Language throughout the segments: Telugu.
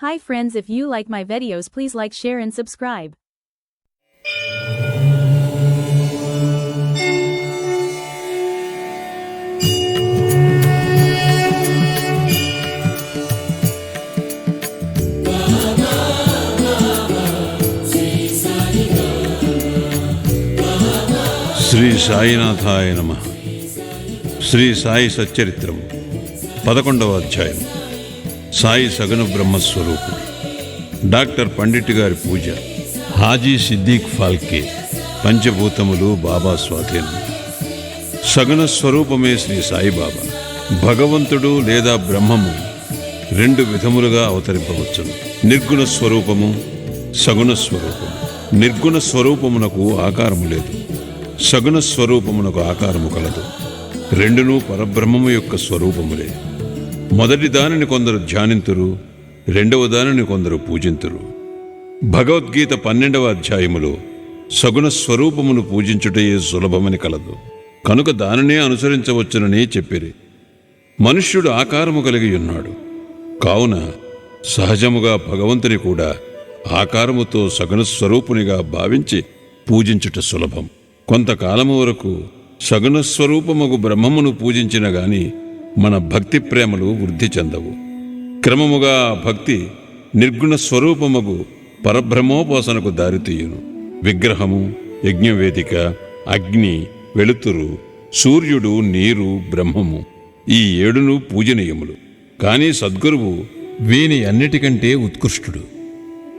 Hi friends if you like my videos please like share and subscribe. Shri సాయినాథాయ నమ శ్రీ సాయి సచ్చరిత్రం పదకొండవ అధ్యాయం సాయి సగన బ్రహ్మస్వరూపుడు. డాక్టర్ పండిట్ గారి పూజ. హాజీ సిద్దిక్ ఫాల్కే పంచభూతములు బాబా స్వాధీనం. సగన స్వరూపమే శ్రీ సాయిబాబా. భగవంతుడు లేదా బ్రహ్మము రెండు విధములుగా అవతరింపవచ్చును. నిర్గుణ స్వరూపము సగుణ స్వరూపము. నిర్గుణ స్వరూపమునకు ఆకారము లేదు. సగుణ స్వరూపమునకు ఆకారము కలదు. రెండునూ పరబ్రహ్మము యొక్క స్వరూపములే. మొదటి దానిని కొందరు ధ్యానింతురు రెండవ దానిని కొందరు పూజింతురు. భగవద్గీత పన్నెండవ అధ్యాయములో సగుణ స్వరూపమును పూజించుటయే సులభమని కలదు. కనుక దానినే అనుసరించవచ్చునని చెప్పిరి. మనుష్యుడు ఆకారము కలిగి ఉన్నాడు కావున సహజముగా భగవంతుని కూడా ఆకారముతో సగుణ స్వరూపునిగా భావించి పూజించుట సులభం. కొంతకాలము వరకు సగుణ స్వరూపముగు బ్రహ్మమును పూజించిన గాని మన భక్తి ప్రేమలు వృద్ధి చెందవు. క్రమముగా భక్తి నిర్గుణ స్వరూపముగు పరబ్రహ్మోపాసనకు దారితీయును. విగ్రహము యజ్ఞవేదిక అగ్ని వెలుతురు సూర్యుడు నీరు బ్రహ్మము ఈ ఏడును పూజనీయములు. కానీ సద్గురువు వీని అన్నిటికంటే ఉత్కృష్టుడు.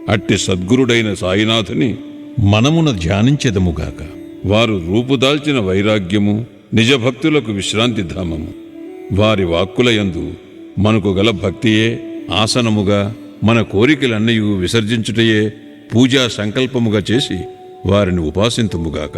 అట్టి సద్గురుడైన సాయినాథుని మనమున ధ్యానించెదముగాక వారు రూపుదాల్చిన వైరాగ్యము నిజభక్తులకు విశ్రాంతి ధామము. వారి వాక్కులయందు మనకు గల భక్తియే ఆసనముగా మన కోరికలన్నీ విసర్జించుటయే పూజా సంకల్పముగా చేసి వారిని ఉపాసింతుముగాక.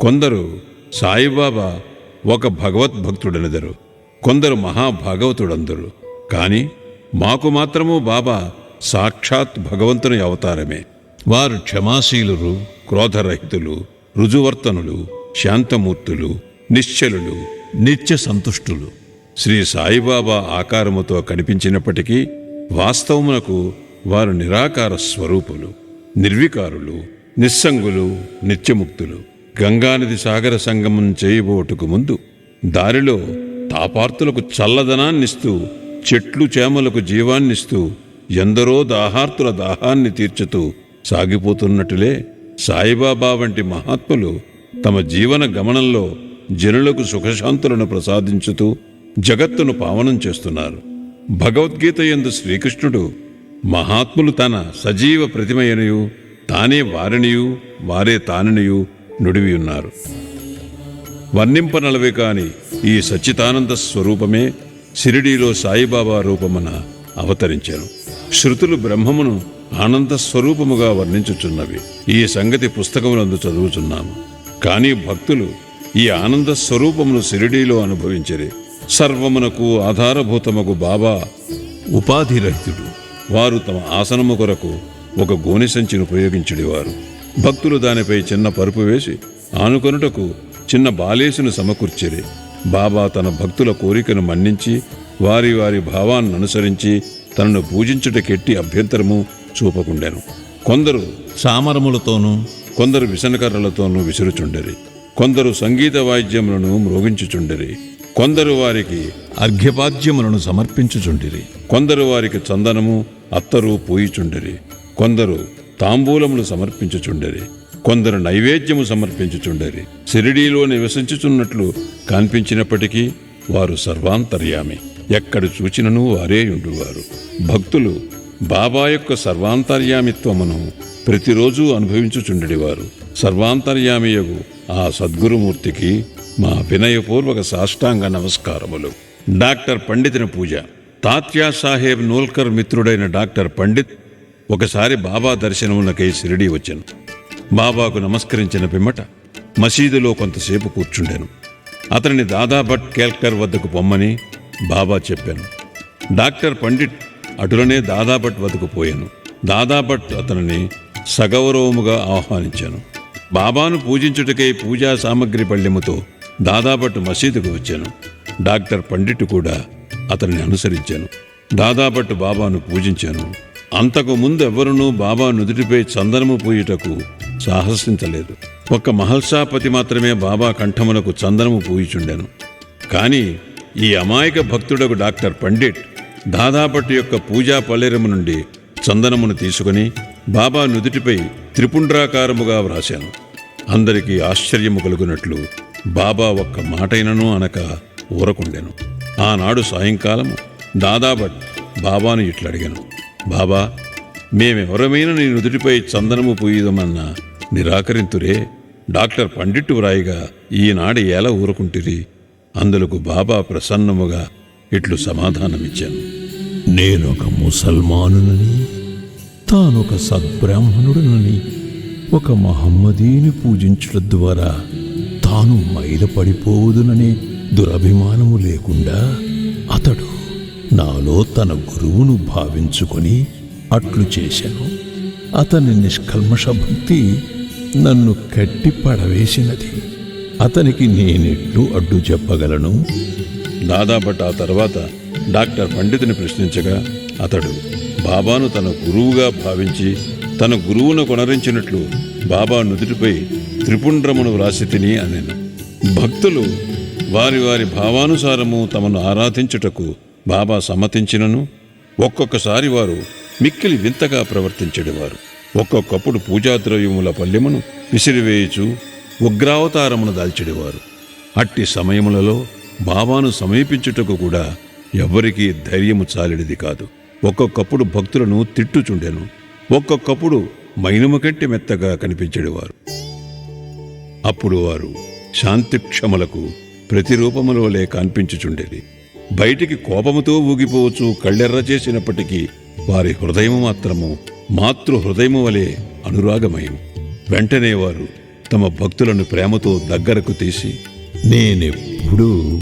కొందరు సాయిబాబా ఒక భగవద్భక్తుడనెదరు కొందరు మహాభాగవతుడందరు. కాని మాకు మాత్రము బాబా సాక్షాత్ భగవంతుని అవతారమే. వారు క్షమాశీలురు క్రోధరహితులు రుజువర్తనులు శాంతమూర్తులు నిశ్చలులు నిత్య సంతుష్టులు. శ్రీ సాయిబాబా ఆకారముతో కనిపించినప్పటికీ వాస్తవమునకు వారు నిరాకార స్వరూపులు నిర్వికారులు నిస్సంగులు నిత్యముక్తులు. గంగానది సాగర సంగమం చేయబోటుకు ముందు దారిలో తాపార్తులకు చల్లదనాన్నిస్తూ చెట్లు చేమలకు జీవాన్నిస్తూ ఎందరో దాహార్తుల దాహాన్ని తీర్చుతూ సాగిపోతున్నట్టులే సాయిబాబా వంటి మహాత్ములు తమ జీవన గమనంలో జనులకు సుఖశాంతులను ప్రసాదించుతూ జగత్తును పావనం చేస్తున్నారు. భగవద్గీత యందు శ్రీకృష్ణుడు మహాత్ములు తన సజీవ ప్రతిమయనయు తానే వారినియు వారే తానినియు నుడివి ఉన్నారు. వర్ణింపనలవే కాని ఈ సచ్చితానంద స్వరూపమే షిరిడీలో సాయిబాబా రూపమున అవతరించాను. శృతులు బ్రహ్మమును ఆనంద స్వరూపముగా వర్ణించుచున్నవి. ఈ సంగతి పుస్తకములందు చదువుచున్నాము. కానీ భక్తులు ఈ ఆనంద స్వరూపమును షిరిడీలో అనుభవించరే. సర్వమునకు ఆధారభూతముకు బాబా. ఉపాధిరహితుడు. వారు తమ ఆసనము కొరకు ఒక గోనె సంచిని ఉపయోగించుడివారు. భక్తులు దానిపై చిన్న పరుపు వేసి ఆనుకొనుటకు చిన్న బాలేసును సమకూర్చిరి. బాబా తన భక్తుల కోరికను మన్నించి వారి వారి భావాన్ని అనుసరించి తనను పూజించుటకెట్టి అభ్యంతరము చూపకుండెను. కొందరు సామరములతోనూ కొందరు విసనకర్రలతోనూ విసురుచుండరి. కొందరు సంగీత వాయిద్యములను మ్రోగించుచుండరి. కొందరు వారికి అర్ఘ్యపాద్యములను సమర్పించుచుండిరి. కొందరు వారికి చందనము అత్తరు పూయిచుండిరి. కొందరు తాంబూలములు సమర్పించుచుండరి. కొందరు నైవేద్యము సమర్పించుచుండరి. సిరిడీలో నివసించుచున్నట్లు కనిపించినప్పటికీ వారు సర్వాంతర్యామి. ఎక్కడ చూచినను వారే ఉండువారు భక్తులు బాబా యొక్క సర్వాంతర్యామిత్వమును ప్రతిరోజు అనుభవించుచుండెడివారు. సర్వాంతర్యామియగు ఆ సద్గురుమూర్తికి మా వినయపూర్వక సాష్టాంగ నమస్కారములు. డాక్టర్ పండితుని పూజ. తాత్యా సాహెబ్ నోల్కర్ మిత్రుడైన డాక్టర్ పండిత్ ఒకసారి బాబా దర్శనమునకై షిరిడీ వచ్చాను. బాబాకు నమస్కరించిన పిమ్మట మసీదులో కొంతసేపు కూర్చుండాను. అతనిని దాదాభట్ కేల్కర్ వద్దకు పొమ్మని బాబా చెప్పాను. డాక్టర్ పండిట్ అటులనే దాదాభట్ వద్దకు పోయాను. దాదాభట్ అతనిని సగౌరవముగా ఆహ్వానించాను. బాబాను పూజించుటకై పూజా సామగ్రి పళ్ళెముతో దాదాపట్టు మసీదుకు వచ్చాను. డాక్టర్ పండిట్ కూడా అతన్ని అనుసరించాను. దాదాపట్టు బాబాను పూజించాను. అంతకు ముందు ఎవరునూ బాబా నుదుటిపై చందనము పూయుటకు సాహసించలేదు. ఒక్క మహల్సాపతి మాత్రమే బాబా కంఠమునకు చందనము పూయిచుండెను. కానీ ఈ అమాయక భక్తుడకు డాక్టర్ పండిట్ దాదాపట్టు యొక్క పూజా పల్లెరము నుండి చందనమును తీసుకుని బాబా నుదుటిపై త్రిపుండ్రాకారముగా వ్రాశాను. అందరికీ ఆశ్చర్యము కలుగునట్లు బాబా ఒక్క మాటైనను అనక ఊరకుండెను. ఆనాడు సాయంకాలము దాదాబట్ బాబాను ఇట్లడిగాను. బాబా మేమెవరమైనా నీ నుదుటిపై చందనము పూయదమన్న నిరాకరింతురే డాక్టర్ పండిట్టు వ్రాయిగా ఈనాడు ఎలా ఊరుకుంటిరి? అందులకు బాబా ప్రసన్నముగా ఇట్లు సమాధానమిచ్చాను. నేనొక ముసల్మానునని తానొక సద్బ్రాహ్మణుడనని ఒక మహమ్మదీని పూజించడం ద్వారా తాను మైలపడిపోవుదుననే దురభిమానము లేకుండా అతడు నాలో తన గురువును భావించుకొని అట్లు చేశాను. అతని నిష్కల్మష భక్తి నన్ను కట్టి పడవేసినది. అతనికి నేనెట్లు అడ్డు చెప్పగలను? దాదాపట్ ఆ తర్వాత డాక్టర్ పండితుని ప్రశ్నించగా అతడు బాబాను తన గురువుగా భావించి తన గురువును కొనరించినట్లు బాబా నుదుటిపై త్రిపుండ్రమును వ్రాసి తిని అనెను. భక్తులు వారి వారి భావానుసారము తమను ఆరాధించుటకు బాబా సమ్మతించినను. ఒక్కొక్కసారి వారు మిక్కిలి వింతగా ప్రవర్తించేవారు ఒక్కొక్కప్పుడు పూజాద్రవ్యముల పల్లెమును విసిరివేయుచు ఉగ్రావతారమును దాల్చెడేవారు. అట్టి సమయములలో బాబాను సమీపించుటకు కూడా ఎవ్వరికీ ధైర్యము చాలిడిది కాదు. ఒక్కొక్కప్పుడు భక్తులను తిట్టుచుండెను. ఒక్కొక్కప్పుడు మైనము కంటే మెత్తగా కనిపించేవారు. అప్పుడు వారు శాంతిక్షమలకు ప్రతిరూపముల వలె కనిపించుచుండేది బయటికి కోపముతో ఊగిపోవచ్చు కళ్ళెర్ర చేసినప్పటికీ వారి హృదయము మాత్రము మాతృ హృదయము వలె అనురాగమయం. వెంటనే వారు తమ భక్తులను ప్రేమతో దగ్గరకు తీసి నేనెప్పుడూ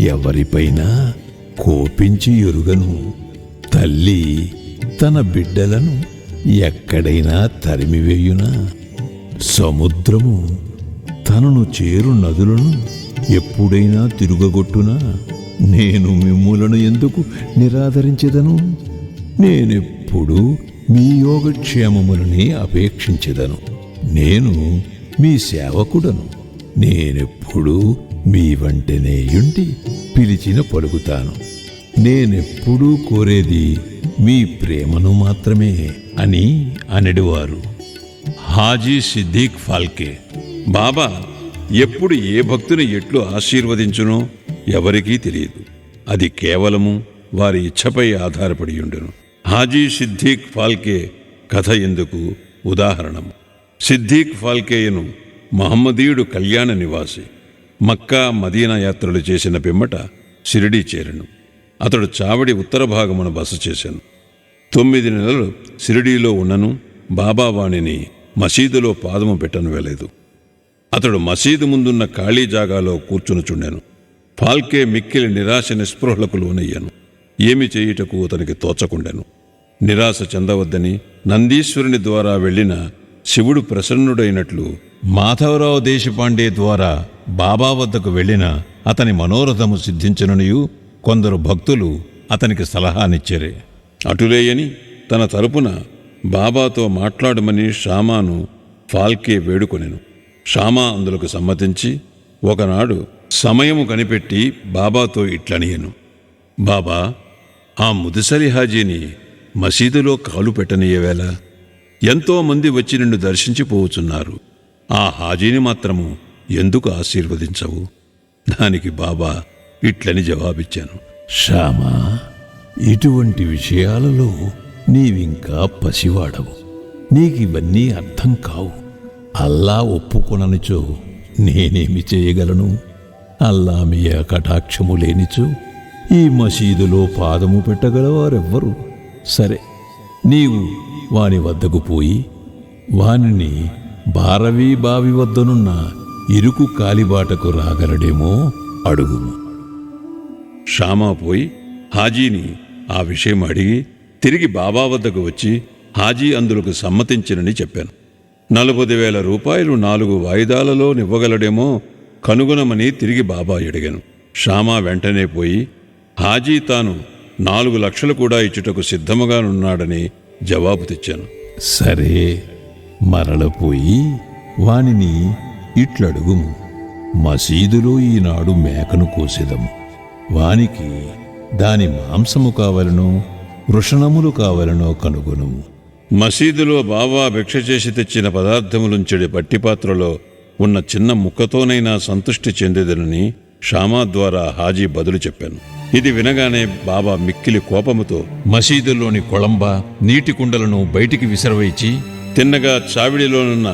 ఎవరిపైనా కోపించి ఎరుగను. తల్లి తన బిడ్డలను ఎక్కడైనా తరిమివేయునా? సముద్రము తనను చేరు నదులను ఎప్పుడైనా తిరుగగొట్టునా? నేను మిమ్ములను ఎందుకు నిరాదరించెదను? నేనెప్పుడు మీ యోగక్షేమములని అపేక్షించెదను. నేను మీ సేవకుడను. నేనెప్పుడు మీ వంటనే ఉండి పిలిచిన పలుకుతాను. నేనెప్పుడూ కోరేది మీ ప్రేమను మాత్రమే అని అనడివారు. హాజీ సిద్దీక్ ఫాల్కే బాబా ఎప్పుడు ఏ భక్తుని ఎట్లు ఆశీర్వదించునో ఎవరికీ తెలియదు. అది కేవలము వారి ఇచ్ఛపై ఆధారపడి ఉండును. హాజీ సిద్దీక్ ఫాల్కే కథ ఎందుకు ఉదాహరణము సిద్దీక్ ఫాల్కేయను మహమ్మదీయుడు కళ్యాణ నివాసి మక్కా మదీనా యాత్రలు చేసిన పిమ్మట షిరిడీ చేరను. అతడు చావడి ఉత్తర భాగమున బస చేశాను. తొమ్మిది నెలలు షిరిడీలో ఉన్నను బాబా వాణిని మసీదులో పాదము పెట్టను వేలేదు. అతడు మసీదు ముందున్న ఖాళీ జాగాలో కూర్చునుచుండాను ఫాల్కే మిక్కిలి నిరాశ నిస్పృహలకు లోనయ్యాను. ఏమి చేయుటకు అతనికి తోచకుండెను. నిరాశ చెందవద్దని నందీశ్వరుని ద్వారా వెళ్ళిన శివుడు ప్రసన్నుడైనట్లు మాధవరావు దేశపాండే ద్వారా బాబా వద్దకు వెళ్ళిన అతని మనోరథము సిద్ధించననియూ కొందరు భక్తులు అతనికి సలహానిచ్చారే. అటులేయని తన తరపున బాబాతో మాట్లాడమని షామాను ఫాల్కే వేడుకొనెను. షామా అందులకు సమ్మతించి ఒకనాడు సమయము కనిపెట్టి బాబాతో ఇట్లనియను. బాబా ఆ ముదిసలి హాజీని మసీదులో కాలు పెట్టనీయవేళ ఎంతో మంది వచ్చి నిన్ను దర్శించిపోవచున్నారు ఆ హాజీని మాత్రము ఎందుకు ఆశీర్వదించవు? దానికి బాబా ఇట్లని జవాబిచ్చాను. శ్యామా ఇటువంటి విషయాలలో నీవింకా పసివాడవు. నీకివన్నీ అర్థం కావు. అల్లా ఒప్పుకొననిచో నేనేమి చేయగలను? అల్లా మీ కటాక్షము లేనిచో ఈ మసీదులో పాదము పెట్టగలవారెవ్వరు? సరే నీవు వాని వద్దకు పోయి వానిని భారవీ బావి వద్దనున్న ఇరుకు కాలిబాటకు రాగలడేమో అడుగుము. షామా పోయి హాజీని ఆ విషయం అడిగి తిరిగి బాబా వద్దకు వచ్చి హాజీ అందులకు సమ్మతించినని చెప్పాను. నలభై వేల రూపాయలు నాలుగు వాయిదాలలో నివ్వగలడేమో కనుగొనమని తిరిగి బాబా అడిగాను. షామా వెంటనే పోయి హాజీ తాను నాలుగు లక్షలు కూడా ఇచ్చుటకు సిద్ధముగానున్నాడని జవాబు తెచ్చాను. సరే మరలపోయి వానిని ఇట్లడుగుము. మసీదులో ఈనాడు మేకను కోసేదము. వానికి దాని మాంసము కావలను వృషణములు కావలనో కనుగొనుము మసీదులో బాబా భిక్ష చేసి తెచ్చిన పదార్థములుంచెడి పట్టిపాత్రలో ఉన్న చిన్న ముక్కతోనైనా సంతృష్టి చెందేదనని షామా ద్వారా హాజీ బదులు చెప్పాను. ఇది వినగానే బాబా మిక్కిలి కోపముతో మసీదులోని కొళంబ నీటి కుండలను బయటికి విసరవేచి తిన్నగా చావిడిలోనున్న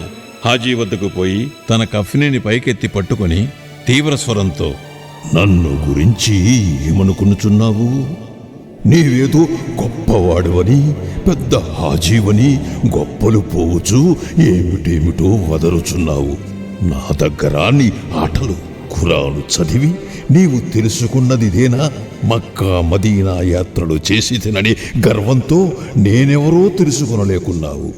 హాజీ వద్దకు పోయి తన కఫ్నిని పైకెత్తి పట్టుకొని తీవ్ర స్వరంతో నన్ను గురించి ఏమనుకునుచున్నావు? నీవేదో గొప్పవాడువని పెద్ద హాజీవని గొప్పలు పోవచ్చు ఏమిటేమిటో వదరుచున్నావు. నా దగ్గర నీ ఆటలు ఖురాను చదివి నీవు తెలుసుకున్నదిదేనా? మక్కా మదీనా యాత్రలు చేసి తినని గర్వంతో నేనెవరో తెలుసుకొనలేకున్నావు.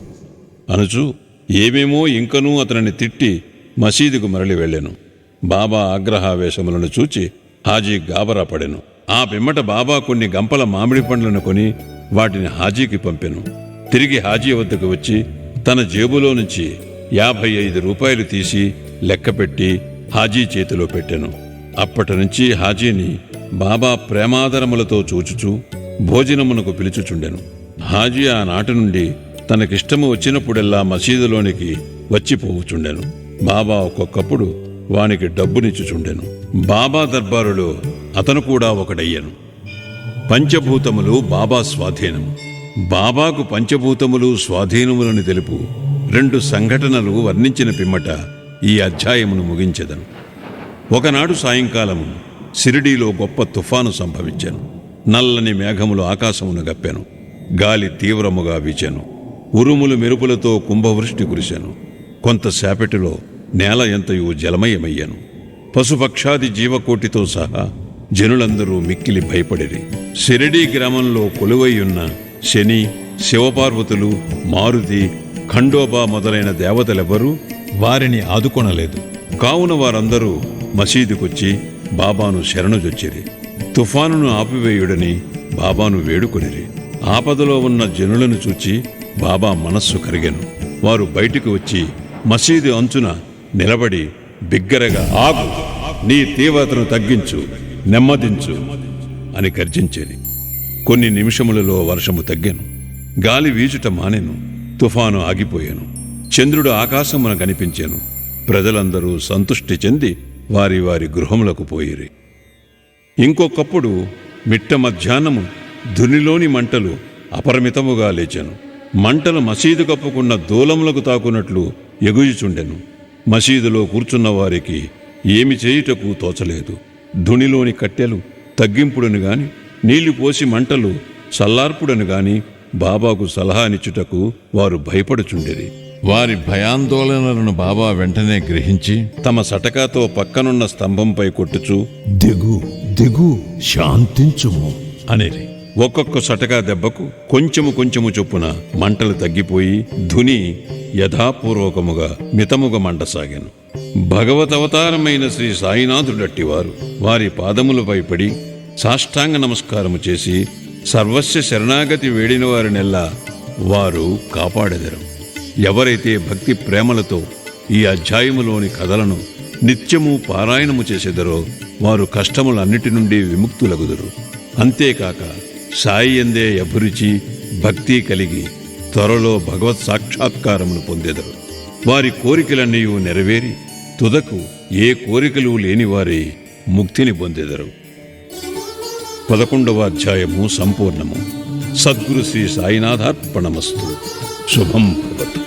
అనుచు ఏమేమో ఇంకనూ అతనిని తిట్టి మసీదుకు మరలి వెళ్ళాను. బాబా ఆగ్రహావేశములను చూచి హాజీ గాబరా పడెను. ఆ పిమ్మట బాబా కొన్ని గంపల మామిడి పండ్లను కొని వాటిని హాజీకి పంపెను. తిరిగి హాజీ వద్దకు వచ్చి తన జేబులో నుంచి యాభై ఐదు రూపాయలు తీసి లెక్కపెట్టి హాజీ చేతిలో పెట్టెను. అప్పటి నుంచి హాజీని బాబా ప్రేమాదరములతో చూచుచూ భోజనమునకు పిలుచుచుండెను. హాజీ ఆనాటి నుండి తనకిష్టము వచ్చినప్పుడెల్లా మసీదులోనికి వచ్చిపోవుచుండెను. బాబా ఒక్కొక్కప్పుడు వానికి డబ్బునిచ్చుచుండెను. బాబా దర్బారులో అతను కూడా ఒకడయ్యను. పంచభూతములు బాబా స్వాధీనము. బాబాకు పంచభూతములు స్వాధీనములని తెలుపు రెండు సంఘటనలు వర్ణించిన పిమ్మట ఈ అధ్యాయమును ముగించెదను. ఒకనాడు సాయంకాలము సిరిడీలో గొప్ప తుఫాను సంభవించాను. నల్లని మేఘములు ఆకాశమును గప్పాను. గాలి తీవ్రముగా వీచాను. ఉరుములు మెరుపులతో కుంభవృష్టి కురిశాను కొంతసేపటిలో నేల ఎంతయు జలమయమయ్యాను. పశుపక్షాది జీవకోటితో సహా జనులందరూ మిక్కిలి భయపడిరి. శిరడీ గ్రామంలో కొలువైయున్న శని శివపార్వతులు మారుతి ఖండోబా మొదలైన దేవతలెవ్వరూ వారిని ఆదుకొనలేదు. కావున వారందరూ మసీదుకొచ్చి బాబాను శరణుజొచ్చిరి. తుఫానును ఆపివేయుడని బాబాను వేడుకొనిరి. ఆపదలో ఉన్న జనులను చూచి బాబా మనస్సు కరిగెను. వారు బయటికి వచ్చి మసీదు అంచున నిలబడి బిగ్గరగా ఆగు నీ తీవ్రతను తగ్గించు నెమ్మదించు అని గర్జించేది. కొన్ని నిమిషములలో వర్షము తగ్గాను. గాలి వీచుట మానెను తుఫాను ఆగిపోయాను. చంద్రుడు ఆకాశమున కనిపించాను. ప్రజలందరూ సంతుష్టి చెంది వారి వారి గృహములకు పోయిరి. ఇంకొకప్పుడు మిట్ట మధ్యాహ్నము ధునిలోని మంటలు అపరిమితముగా లేచాను. మంటలు మసీదు కప్పుకున్న దూలములకు తాకున్నట్లు ఎగుజుచుండెను మసీదులో కూర్చున్న వారికి ఏమి చేయుటకు తోచలేదు. ధునిలోని కట్టెలు తగ్గింపుడను గాని నీళ్ళు పోసి మంటలు చల్లార్పుడను గాని బాబాకు సలహానిచ్చుటకు వారు భయపడుచుండిరి వారి భయాందోళనలను బాబా వెంటనే గ్రహించి తమ సటకాతో పక్కనున్న స్తంభంపై కొట్టుచు దిగు దిగు శాంతించుము అనేరి. ఒక్కొక్క సటకా దెబ్బకు కొంచెము కొంచెము చొప్పున మంటలు తగ్గిపోయి ధుని యథాపూర్వకముగా మితముగా మండసాగాను. భగవతవతారమైన శ్రీ సాయినాథుడట్టివారు వారి పాదములపై పడి సాష్టాంగ నమస్కారము చేసి సర్వస్వ శరణాగతి వేడిన వారినెల్లా వారు కాపాడెదరు. ఎవరైతే భక్తి ప్రేమలతో ఈ అధ్యాయములోని కథలను నిత్యము పారాయణము చేసేదరో వారు కష్టములన్నిటి నుండి విముక్తులగుదురు. అంతేకాక సాయి ఎందే అభిరుచి భక్తి కలిగి త్వరలో భగవత్ సాక్షాత్కారమును పొందెదరు. వారి కోరికలన్నీ నెరవేరి తుదకు ఏ కోరికలు లేనివారే ముక్తిని పొందెదరు. పదకొండవ అధ్యాయము సంపూర్ణము. సద్గురు శ్రీ సాయినాథార్పణమస్తు. శుభం భవతు.